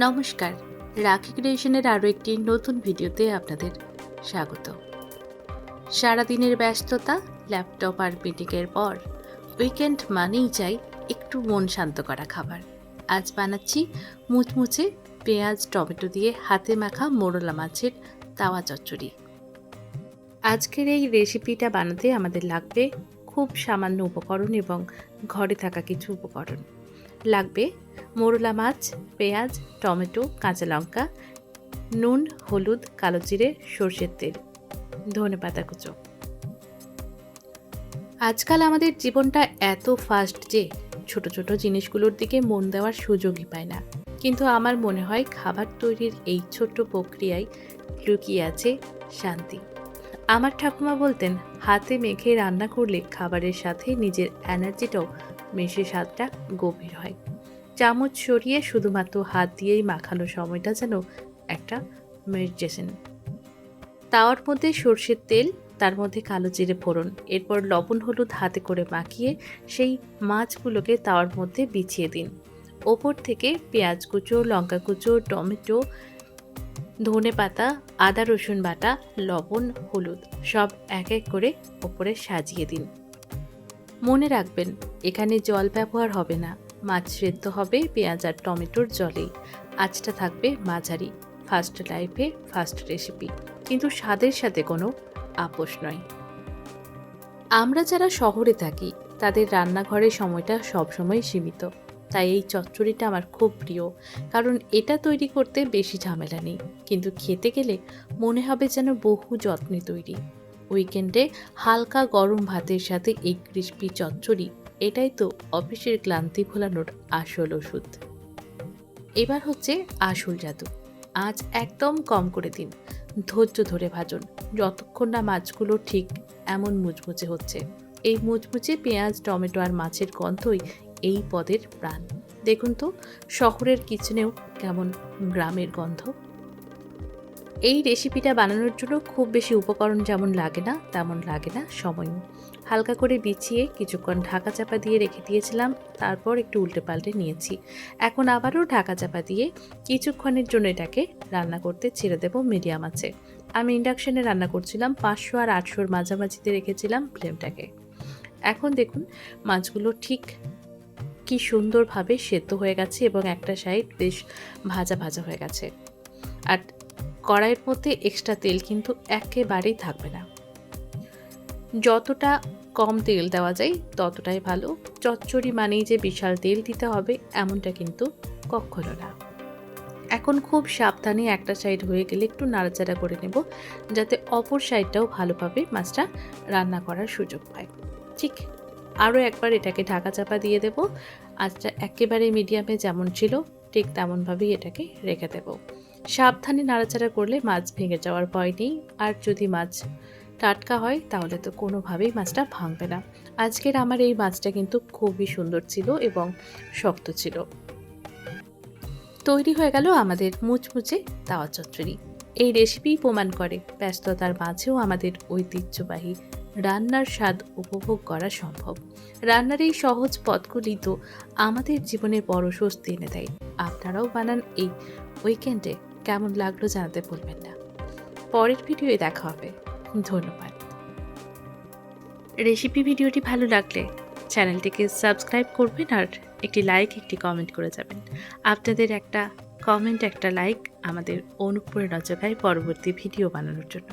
নমস্কার, রাখি ক্রিয়েশনের আরও একটি নতুন ভিডিওতে আপনাদের স্বাগত। সারাদিনের ব্যস্ততা, ল্যাপটপ আর মিটিংয়ের পর উইকেন্ড মানেই চাই একটু মন শান্ত করা খাবার। আজ বানাচ্ছি মুচমুচে পেঁয়াজ, টমেটো দিয়ে হাতে মাখা মোরলা মাছের তাওয়া চচ্চড়ি। আজকের এই রেসিপিটা বানাতে আমাদের লাগবে খুব সামান্য উপকরণ এবং ঘরে থাকা কিছু উপকরণ। লাগবে মোরলা মাছ, পেঁয়াজ, টমেটো, কাঁচা লঙ্কা, নুন, হলুদ, কালো জিরে, সর্ষের তেল। ধনে পাতা কুচো। আজকাল আমাদের জীবনটা এত ফাস্ট যে ছোট ছোট জিনিসগুলোর দিকে মন দেওয়ার সুযোগই পায় না। কিন্তু আমার মনে হয় খাবার তৈরির এই ছোট্ট প্রক্রিয়ায় লুকিয়ে আছে শান্তি। আমার ঠাকুমা বলতেন, হাতে মেখে রান্না করলে খাবারের সাথে নিজের এনার্জিটাও মেশে স্বাদটা গভীর হয়। চামচ সরিয়ে শুধুমাত্র হাত দিয়েই মাখানো সময়টা যেন একটা মেডিটেশন। তাওয়ার মধ্যে সর্ষের তেল, তার মধ্যে কালো জিরে ফোড়ন, এরপর লবণ হলুদ হাতে করে মাখিয়ে সেই মাছগুলোকে তাওয়ার মধ্যে বিছিয়ে দিন। ওপর থেকে পেঁয়াজ কুচো, লঙ্কা কুচো, টমেটো, ধনে পাতা, আদা রসুন বাটা, লবণ, হলুদ সব এক এক করে ওপরে সাজিয়ে দিন। মনে রাখবেন এখানে জল ব্যবহার হবে না। মাছ সেদ্ধ হবে, পেঁয়াজ আর টমেটোর জলেই। আজটা থাকবে মাঝারি। ফার্স্ট লাইফে ফার্স্ট রেসিপি কিন্তু স্বাদের সাথে কোনো আপোষ নয়। আমরা যারা শহরে থাকি, তাদের রান্নাঘরের সময়টা সবসময় সীমিত। তাই এই চচ্চড়িটা আমার খুব প্রিয়। কারণ এটা তৈরি করতে বেশি ঝামেলা নেই। কিন্তু খেতে গেলে মনে হবে যেন বহু যত্নে তৈরি। উইকেন্ডে হালকা গরম ভাতের সাথে এই ক্রিস্পি চচ্চড়ি এটাই তো অফিসের ক্লান্তি ভোলানোর আসল ওষুধ। এবার হচ্ছে আসল জাদু। আজ একদম কম করে দিন। ধৈর্য ধরে ভাজুন। যতক্ষণ না মাছগুলো ঠিক এমন মুচমুচে হচ্ছে। এই মুচমুচে পেঁয়াজ, টমেটো আর মাছের গন্ধই এই পদের প্রাণ। দেখুন তো, শহরের কিচেনেও কেমন গ্রামের গন্ধ। এই রেসিপিটা বানানোর জন্য খুব বেশি উপকরণ যেমন লাগে না, তেমন লাগে না সময়ও হালকা করে বিছিয়ে কিছুক্ষণ ঢাকা চাপা দিয়ে রেখে দিয়েছিলাম, তারপর একটু উল্টে পাল্টে নিয়েছি। এখন আবারও ঢাকা চাপা দিয়ে কিছুক্ষণের জন্য এটাকে রান্না করতে ছেড়ে দেবো মিডিয়াম আছে আমি ইন্ডাকশানে রান্না করছিলাম, পাঁচশো আর আটশোর মাঝামাঝিতে রেখেছিলাম ফ্লেমটাকে। এখন দেখুন, মাছগুলো ঠিক কি সুন্দরভাবে সেদ্ধ হয়ে গেছে এবং একটা সাইড বেশ ভাজা ভাজা হয়ে গেছে। আর কড়াইয়ের মধ্যে এক্সট্রা তেল কিন্তু একেবারেই থাকবে না। যতটা কম তেল দেওয়া যায় ততটাই ভালো। চচ্চড়ি মানেই যে বিশাল তেল দিতে হবে এমনটা কিন্তু কখনো না। এখন খুব সাবধানে একটা সাইড হয়ে গেলে একটু নাড়াচাড়া করে নেব যাতে অপর সাইডটাও ভালোভাবে মাছটা রান্না করার সুযোগ পায়। ঠিক আরও একবার এটাকে ঢাকা চাপা দিয়ে দেব। আজটা একেবারে মিডিয়ামে যেমন ছিল, ঠিক তেমনভাবেই এটাকে রেখে দেব। সাবধানে নাড়াচাড়া করলে মাছ ভেঙে যাওয়ার ভয় নেই। আর যদি মাছ টাটকা হয়, তাহলে তো কোনোভাবেই মাছটা ভাঙবে না। আজকের আমার এই মাছটা কিন্তু খুবই সুন্দর ছিল এবং শক্ত ছিল। তৈরি হয়ে গেল আমাদের মুচমুচে তাওয়া চচ্চড়ি। এই রেসিপি প্রমাণ করে ব্যস্ততার মাঝেও আমাদের ঐতিহ্যবাহী রান্নার স্বাদ উপভোগ করা সম্ভব। রান্নার এই সহজ পথগুলি তো আমাদের জীবনে বড় স্বস্তি এনে দেয়। আপনারাও বানান এই উইকেন্ডে কেমন লাগল জানাতে ভুলবেন না। পরের ভিডিওয়ে দেখা হবে। ধন্যবাদ। রেসিপি ভিডিওটি ভালো লাগলে চ্যানেলটিকে সাবস্ক্রাইব করবেন আর একটি লাইক, একটি কমেন্ট করে যাবেন। আপনাদের একটা কমেন্ট, একটা লাইক আমাদের অনুপ্রেরণা যোগায় পরবর্তী ভিডিও বানানোর জন্য।